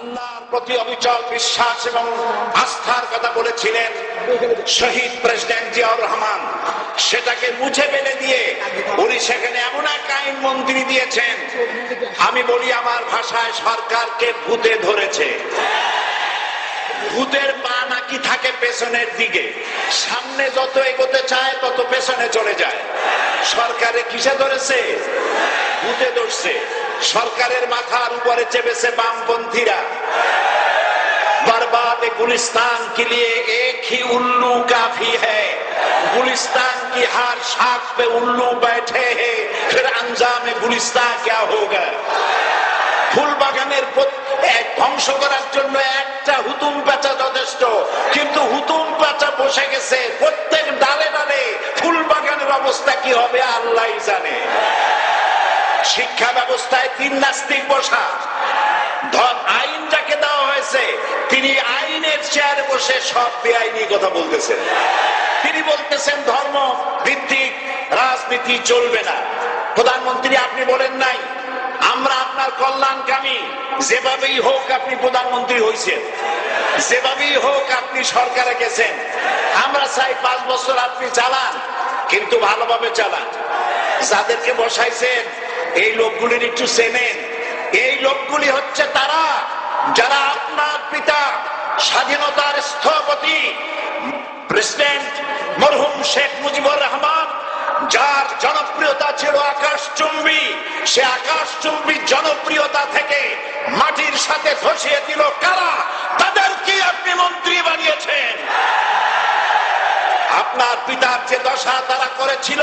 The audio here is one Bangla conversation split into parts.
আল্লাহর প্রতি অবিচল বিশ্বাস এবং আস্থার কথা বলেছিলেন শহীদ প্রেসিডেন্ট জিয়াউর রহমান। সেটাকে মুছে ফেলে দিয়ে উনি সেখানে এমন এক আইন মন্ত্রী দিয়েছেন, আমি বলি আমার ভাষায় সরকারকে ভূতে ধরেছে। ভূতের পা নাকি থাকে পেছনের দিকে, সামনে যত এগোতে চায় তত পেছনে চলে যায়। সরকারে কিসে ধরেছে? ভূতে ধরছে সরকারের মাথার উপরে চেপেছে বামপন্থীরা बर्बाद गुलिस्तान के लिए एक ही उल्लू काफी है गुलिस्तान की हर शाख पे उल्लू बैठे हैं फिर अंजाम गुलिस्तान क्या होगा ফুল বাগানের প্রত- এক ধ্বংস করার জন্য একটা হুতুম পেঁচা যথেষ্ট কিন্তু হুতুম পেঁচা বসে গেছে প্রত্যেক ডালে ডালে ফুল বাগানের অবস্থা কি হবে আল্লাহ জানে শিক্ষা ব্যবস্থায় তিন নাস্তিক বসা। ধ- আইন যাকে দেওয়া হয়েছে, তিনি আইনের চেয়ারে বসে সব বেআইনি কথা বলতেছেন। তিনি বলতেছেন, ধর্ম ভিত্তিক রাজনীতি চলবে না। প্রধানমন্ত্রী, আপনি বলেন নাই, আমরা আপনার কল্যাণকামী। যেভাবেই হোক আপনি প্রধানমন্ত্রী হয়েছেন যেভাবেই হোক আপনি সরকারে গেছেন। আমরা চাই পাঁচ বছর আপনি চালান, কিন্তু ভালোভাবে চালান। যাদেরকে বসাইছেন এই লোকগুলির একটু চেনেন। এই লোকগুলি হচ্ছে তারা, যারা আপনার পিতা স্বাধীনতার স্থপতি, প্রেসিডেন্ট মরহুম শেখ মুজিবুর রহমান, যার জনপ্রিয়তা ছিল আকাশচুম্বী সে আকাশচুম্বী জনপ্রিয়তা থেকে মাটির সাথে ধসিয়ে দিল। কারা? তাদেরকে আপনি মন্ত্রী বানিয়েছেন? আপনার পিতার যে দশা তারা করেছিল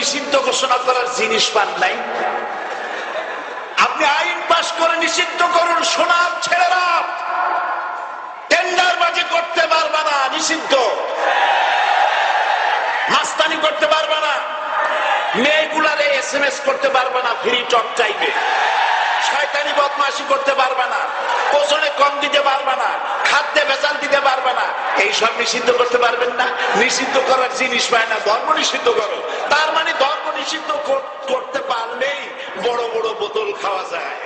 নিষিদ্ধ ঘোষণা করার জিনিস পান নাই। আপনি আইন পাশ করে নিষিদ্ধ করুন, সোনার ছেলেরা। টেন্ডারবাজি করতে পারবে না, নিষিদ্ধ। মাস্তানি করতে পারবে না। মেয়েগুলারে এস এম এস করতে পারবে না, ফ্রি টক চাইবে। শয়তানি বদমাশি করতে পারবে না। ওজনে কম দিতে পারবে না। খাদ্যে ভেজাল দিতে পারবে না। এইসব নিষিদ্ধ করতে পারবেন না। নিষিদ্ধ করার জিনিস পায় না। ধর্ম নিষিদ্ধ করো। তার মানে নিষিদ্ধ করতে পারলেই বড় বড় বোতল খাওয়া যায়।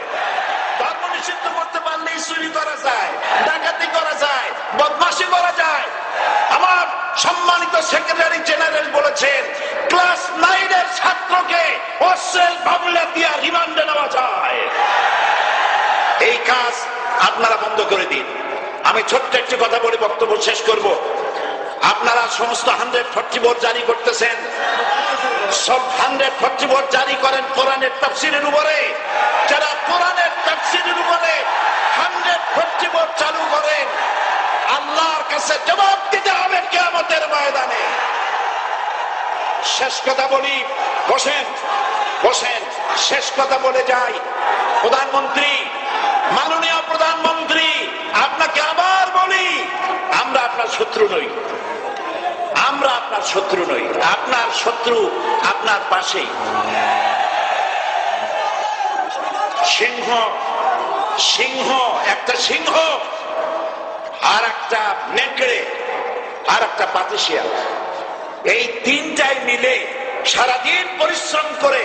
ধর্ম নিষিদ্ধ করতে পারলেই চুরি করা যায়, ডাকাতি করা যায়, বদমাশি করা যায়। আমার সম্মানিত সেক্রেটারি জেনারেল বলেছেন, ক্লাস নাইনের ছাত্রকে অশ্রেল মামলা দিয়া রিমান্ডে নেওয়া যায়। এই কাজ আপনারা বন্ধ করে দিন। আমি ছোট্ট একটি কথা বলে বক্তব্য শেষ করব। আপনারা সমস্ত হান্ড্রেড ফর্টি বোর্ড জারি করতেছেন। সব হান্ড্রেড ফর্টি বোর্ড জারি করেন কোরআনের তাফসিরের উপরে। যারা কোরআনের তাফসিরের উপরে হান্ড্রেড ফর্টি বোর্ড চালু করেন আল্লাহর কাছে জবাব দিতে হবে কেমতের ময়দানে। শেষ কথা বলি, বসেন বসেন, শেষ কথা বলে যাই। প্রধানমন্ত্রী, মাননীয় প্রধানমন্ত্রী, আপনাকে আবার বলি, আমরা আপনার শত্রু নই। আপনার শত্রু নই। আপনার শত্রু আপনার পাশেই সিংহ সিংহ, একটা সিংহ আর একটা নেকড়ে আর একটা পাতিশিয়াল এই তিনটাই মিলে সারাদিন পরিশ্রম করে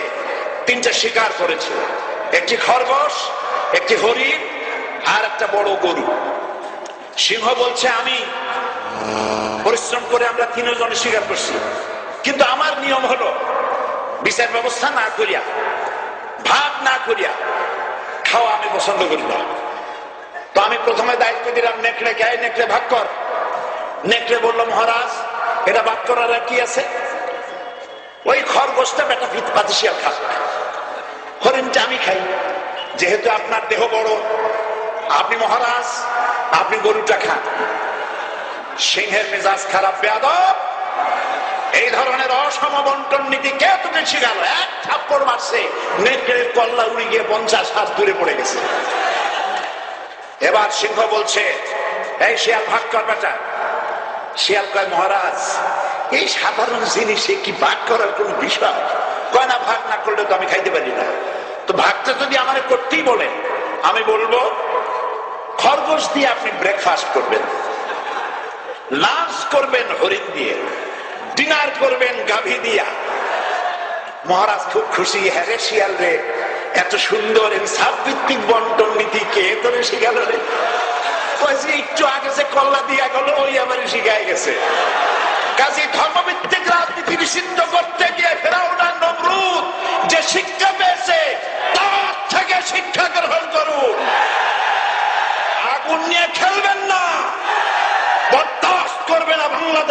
তিনটা শিকার করেছে। একটি খরগোশ, একটি হরিণ আর একটা বড় গরু। সিংহ বলছে, আমি পরিশ্রম করে আমরা তিনজনে স্বীকার করছি। কিন্তু আমার নিয়ম হলো, বিচার ব্যবস্থা না করিয়া ভাগ না করিয়া খাওয়া আমি পছন্দ করি না। তো আমি প্রথমে দায়িত্ব দিলাম, নেকড়ে কে নেকড়ে ভাগ কর। নেকড়ে বলল, মহারাজ, এটা বাদ করার কি আছে? ওই খরগোশটা বেটা ফিত পাতিসিয়াল খাস হরিণটা আমি খাই, যেহেতু আপনার দেহ বড়। আপনি মহারাজ, আপনি গরুটা খান। সিংহের মেজাজ খারাপ, বেয়াদব। এই ধরনের অসম বন্টন নীতি কে তোকে শিখাল এক থাপ্পড় মারছে নেকড়ের কল্লা উড়ে গিয়ে পঞ্চাশ হাত দূরে পড়ে গেছে। এবার সিংহ বলছে, এই শিয়াল, ভাগ কর বেটা। শিয়াল কয়, মহারাজ, এই সাধারণ জিনিসে কি ভাগ করার কোন বিষয়? কয়, না, ভাগ না করলে তো আমি খাইতে পারি না। তো ভাগটা যদি আমার করতেই বলেন, আমি বলব, খরগোশ দিয়ে আপনি ব্রেকফাস্ট করবেন। লাঞ্চ করবেন হরিণ দিয়ে, ডিনার করবেন গাভী দিয়া। মহারাজ খুব খুশি হ্যারে শিয়াল রে, এত সুন্দর বন্টন নীতি কে তোরে শিখাল রে? একটু আগে কল্লা দিয়া গেল, ওই আমার গেছে। কাজী ধর্মভিত্তিক রাজনীতি নিষিদ্ধ করতে গিয়ে ফেরাউনা নমরুদ যে শিক্ষা পেয়েছে তার থেকে শিক্ষা গ্রহণ করুন আগুন নিয়ে খেলবেন না বরদাস্ত করবে